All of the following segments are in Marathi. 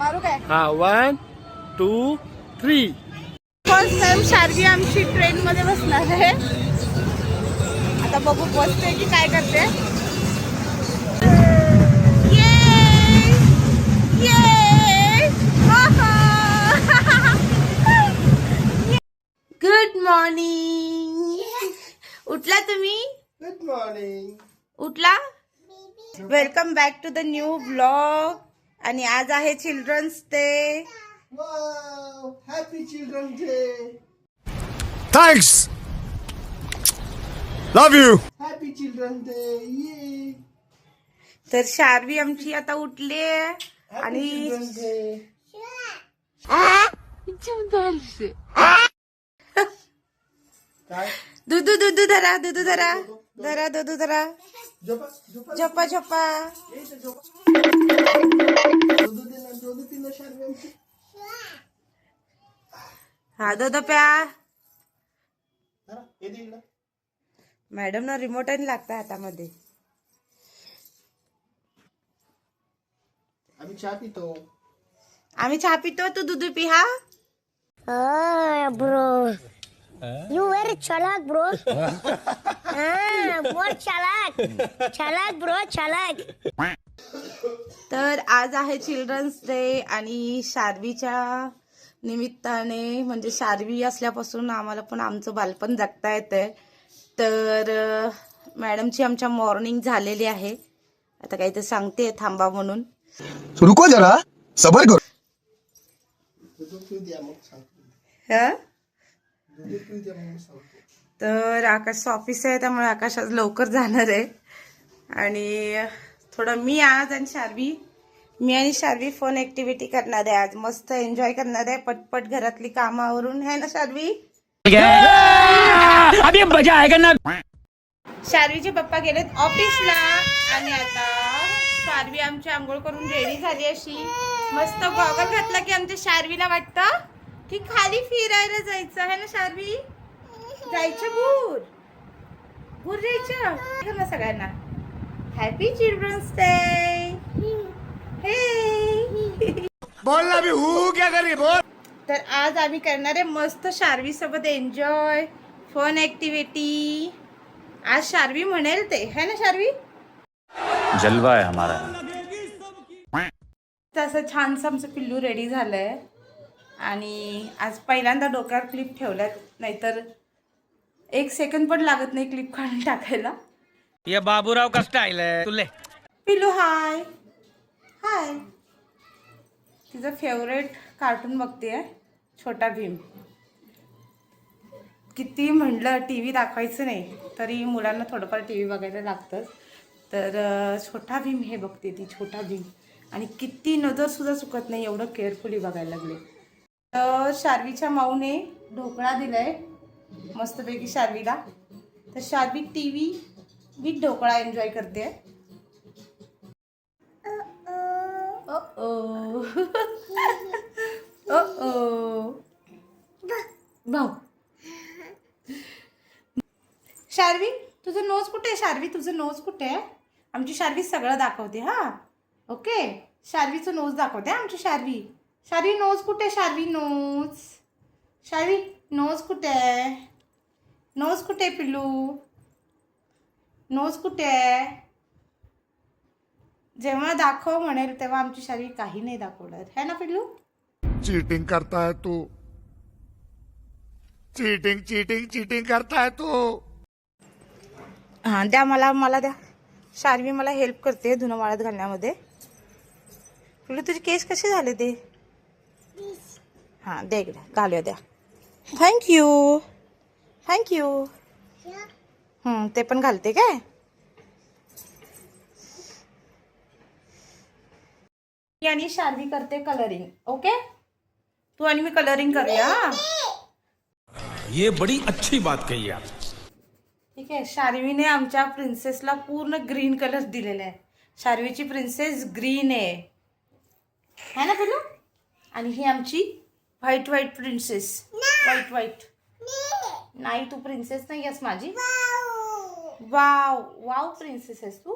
मारू काय? हा one two three first time Sharvi आमची ट्रेन मध्ये बसणार आहे. आता बघू बसते की काय करते. गुड मॉर्निंग उठला तुम्ही? गुड मॉर्निंग उठला? Welcome back to the new blog आणि आज आहे children's day happy children day thanks love you happy children day ये तर शार्वी आमची आता उठली आहे आणि दुधू दुधू धरा दुधू धरा. धरा दुधू धरा. झोपा झोपा. दे हा प्या. दे इकडं. मॅडम ना रिमोट आणि लागतं हातामध्ये. आम्ही चहा पितो. आम्ही चहा पितो तू दूध पी हा? bro. You very chalak, bro. ah, more chalak. Chalak, bro, chalak. तर आज आहे चिल्ड्रन्स डे आणि शार्वीच्या निमित्ताने म्हणजे शार्वी असल्यापासून आम्हाला पण आमचं बालपण जगता येतंय तर मॅडमची आमच्या मॉर्निंग झालेली आहे आता काही तर सांगते थांबा म्हणून रुको जरा सबर करो हं? दूध पिऊ द्या मग सांगतो तर आकाशचं ऑफिस आहे त्यामुळे आकाश आज लवकर जाणार आहे. आणि थोडं मी आज आणि शार्वी मी आणि शार्वी फोन ऍक्टिव्हिटी करणार आहे आज. मस्त एन्जॉय करणार आहे पटपट घरातली कामावरून है ना शार्वी? अभी मजा आएगा ना। शार्वीचे पप्पा गेलेत ऑफिसला आणि आता शार्वी आमची आंघोळ करून रेडी झाली अशी. मस्त गॉगल घातला की आमच्या शार्वीला वाटतं. की खाली फिरायला जायचं आहे ना शार्वी? जायचं भूर. भूर जायचं? ना सगळ्यांना. हॅपी चिल्ड्रन्स डे हे बोल ना मी हू क्या करी बोल. तर आज आम्ही करणार आहे मस्त शार्वी सोबत एन्जॉय फन ऍक्टिव्हिटी आज शार्वी म्हणेल ते है ना शार्वी? जलवा है हमारा। तसं छानसं आमचं पिल्लू रेडी झालंय. आणि आज पहिल्यांदा डोक्यावर क्लिप ठेवल्यात नाहीतर एक सेकंड पण लागत नाही क्लिप काढून टाकायला. ये बाबूराव का स्टाइल है तुले पिल्लू हाय हाय तिचं फेवरेट कार्टून बघते छोटा भीम. किती म्हणलं टी व्ही दाखवायचं नाही तरी मुलांना थोडंफार टी व्ही बघायला लागतंच. तर छोटा भीम हे बघते ती छोटा भीम. आणि किती नजरसुद्धा चुकत नाही एवढं केअरफुली बघायला लागले. तर शार्वीच्या माऊने ढोकळा दिलाय मस्तपैकी शार्वीला. तर Sharvi TV with dhokla enjoy करते. भाऊ शार्वी तुझं नोज कुठे आहे? शार्वी तुझं नोज कुठे आहे? आमची शार्वी सगळं दाखवते हा. ओके? शार्वीचं नोज दाखवते आमची शार्वी. शार्वी नोज कुठे शार्वी नोज? शार्वी नोज कुठे? आहे नोज कुठे पिल्लू? नोज कुठे? आहे जेव्हा दाखव म्हणेल तेव्हा आमची शार्वी काही नाही दाखवणार. है ना पिल्लू? चीटिंग करता है तू. चीटिंग चीटिंग चीटिंग करता है तू. हां द्या मला मला द्या. शार्वी मला हेल्प करते धुणं वाळत घालण्यामध्ये. पिल्लू तुझे केस कसे झाले ते? हां द्या इकडे घालूया द्या. थँक्यू थँक्यू ते पण घालते काय? मी आणि शार्वी करते कलरिंग ओके तू आणि मी कलरिंग करूया हा? ये बड़ी अच्छी बात कही आप। ठीक आहे शार्वीने आमच्या प्रिन्सेसला पूर्ण ग्रीन कलर दिलेला आहे शार्वीची प्रिन्सेस ग्रीन आहे. है ना पिलू आणि ही आमची white white princess white white नाही तू प्रिन्सेस नाही आहेस माझी. वाव. वाव प्रिन्सेस आहेस तू.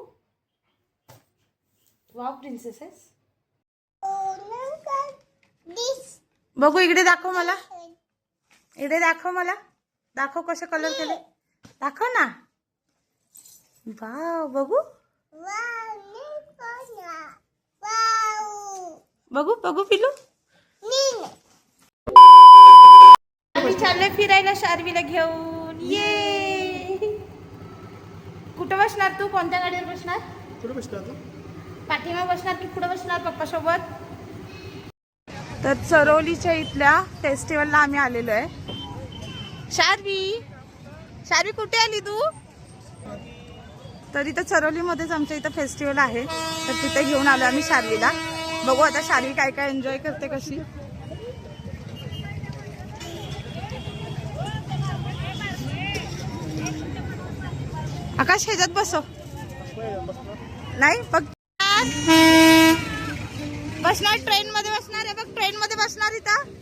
वाव प्रिन्सेस आहेस. बघू इकडे दाखव मला. इकडे दाखव मला. दाखव कसे कलर केले. दाखव ना. वाव बघू. बघू बघू पिलू आम्ही चाललोय फिरायला शार्वीला घेऊन. ये कुठं बसणार तू? कोणत्या गाडीवर बसणार? कुठे बसला आता पाठीमा बसणार की पुढे बसणार पप्पा सोबत तर चरोलीच्या इथल्या फेस्टिवलला आम्ही आलेलो आहे. शार्वी! शार्वी कुठे आली तू? तर इथं चरोलीमध्येच आमच्या इथं फेस्टिवल आहे. तर तिथे घेऊन आलो आम्ही शार्वीला. बघू आता शार्वी काय काय एन्जॉय करते कशी. आकाश ह्याच्यात बसव. नाही बघ. बसणार ट्रेन मध्ये बसणार आहे बघ ट्रेन मध्ये बसणार इथं.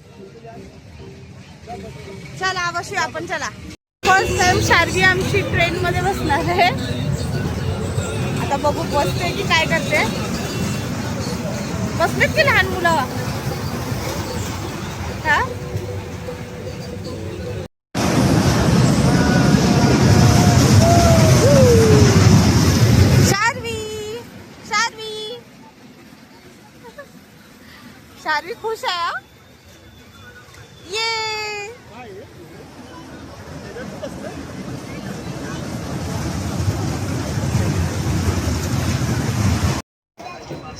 चला बसूया आपण चला. फर्स्ट टाइम शारदी आमची ट्रेन मध्ये बसणार आहे. आता बघू बसते की काय करते. बसलेत की लहान मुलं? हा शार्वी शार्वी शारवी खुश आहे ये!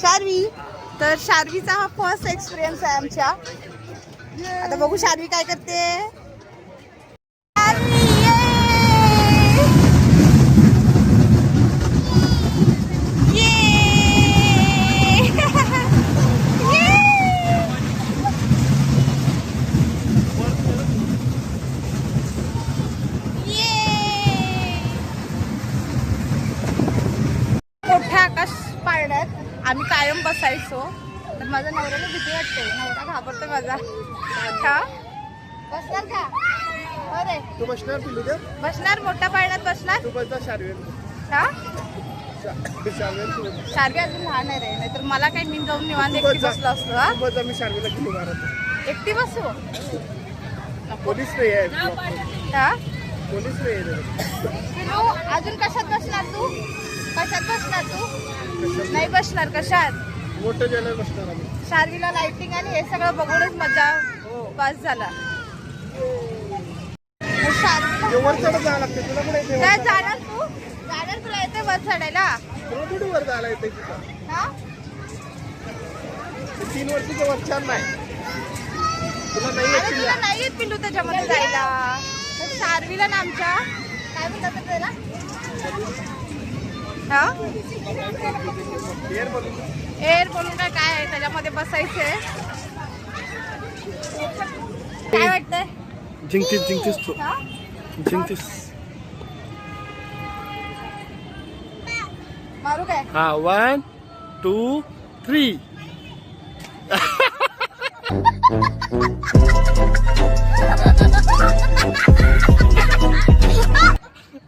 शार्वी तर शार्वीचा हा फर्स्ट एक्सपिरियन्स आहे आमच्या. आता बघू शार्वी काय करते. कायम बसायचो. तर माझ्या नवऱ्याला भीती वाटते. नवरा घाबरतो माझा. हा? बसणार का? अरे तू बसणार पिलू का? बसणार मोठ्या पाळण्यात बसणार. तू बसता शारवेल हा? बस. शार्गी अजून लहान आहे रे. नाहीतर मला काही मी जाऊन निवांत तू एकटी. बसलो असतो हा? बस शारवेला घेऊन एकटी बसू? पोलीस नाही आहे. हा? पोलीस नाही आहे. पिलू अजून कशात बसणार तू? कशात बसणार तू? नाही बसणार कशात मोठं जायला बसणार आम्ही. शार्वीला लाइटिंग आणि हे सगळं बघूनच मजा पास झाला. मग शार्वीला ते वर चढत जावं लागते तुला येते काय चढायला? जाणार तू? जाणार तुला येते वर चढायला? तुला थोडी वर जायला येते तिथं? हा? ते तीन वर्षीचं वर छान नाही. तुला नाही अरे येत तुला नाही येत पिल्लू त्याच्यामध्ये जायला. तर शार्वीला ना आमच्या काय म्हणतात त्याला? हा एअर बलून एअर बलून काय काय आहे? त्याच्यामध्ये बसायचंय. काय वाटतंय? जिंकतीस जिंकतीस तू. हा? जिंकतीस. मारू काय? हा वन टू थ्री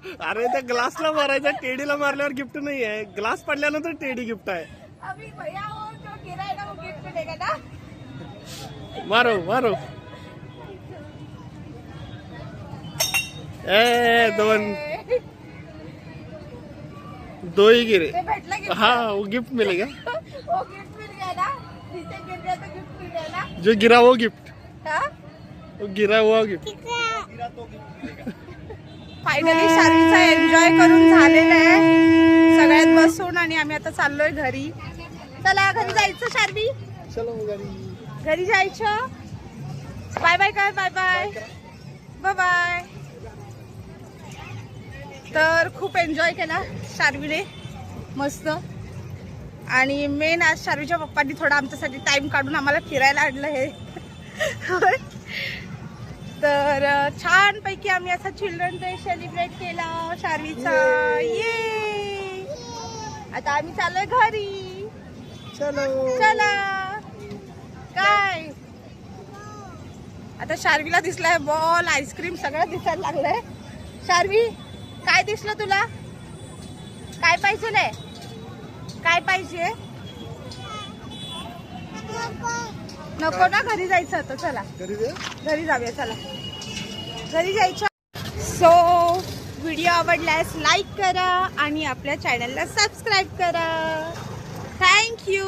अरे त्या ग्लासला मारायचा टेडीला मारल्यावर गिफ्ट नाही आहे ग्लास पडल्यानंतर टेडी गिफ्ट आहे. अभी भैया वो जो गिरा है ना वो गिफ्ट मिलेगा ना? मारो मारो. ए दोन. दो ही गिरे. ते गिफ्ट हाँ वो गिफ्ट मिलेगा. वो गिफ्ट मिल गया ना? नीचे गिर गया तो गिफ्ट मिल गया ना? जो गिरा वो गिफ्ट हा? वो गिरा हुआ गिफ्ट फायनली शार्वीचा एन्जॉय करून झालेला आहे. सगळ्यात बसून आणि आम्ही आता चाललोय घरी. चला घरी जायचं शार्वी? चलो घरी. घरी जायचं? बाय बाय कर बाय बाय बाय बाय तर खूप एन्जॉय केला शार्वीने. मस्त. आणि मेन आज शार्वीच्या पप्पांनी थोडा आमच्यासाठी टाइम काढून आम्हाला फिरायला आणलं हे. तर छानपैकी आम्ही असा चिल्ड्रन डे सेलिब्रेट केला शार्वीचा ये आता आम्ही चाललोय घरी. चलो. चला. काय? आता शार्वीला दिसलाय बॉल आईस्क्रीम सगळं दिसायला लागलंय. शार्वी काय दिसलं तुला? काय पाहिजे काय पाहिजे? नको ना घरी जायचं होतं चला. घरी जाऊया चला. घरी जायचं. सो व्हिडिओ आवडल्यास लाईक करा आणि आपल्या चॅनलला सबस्क्राईब करा. थँक्यू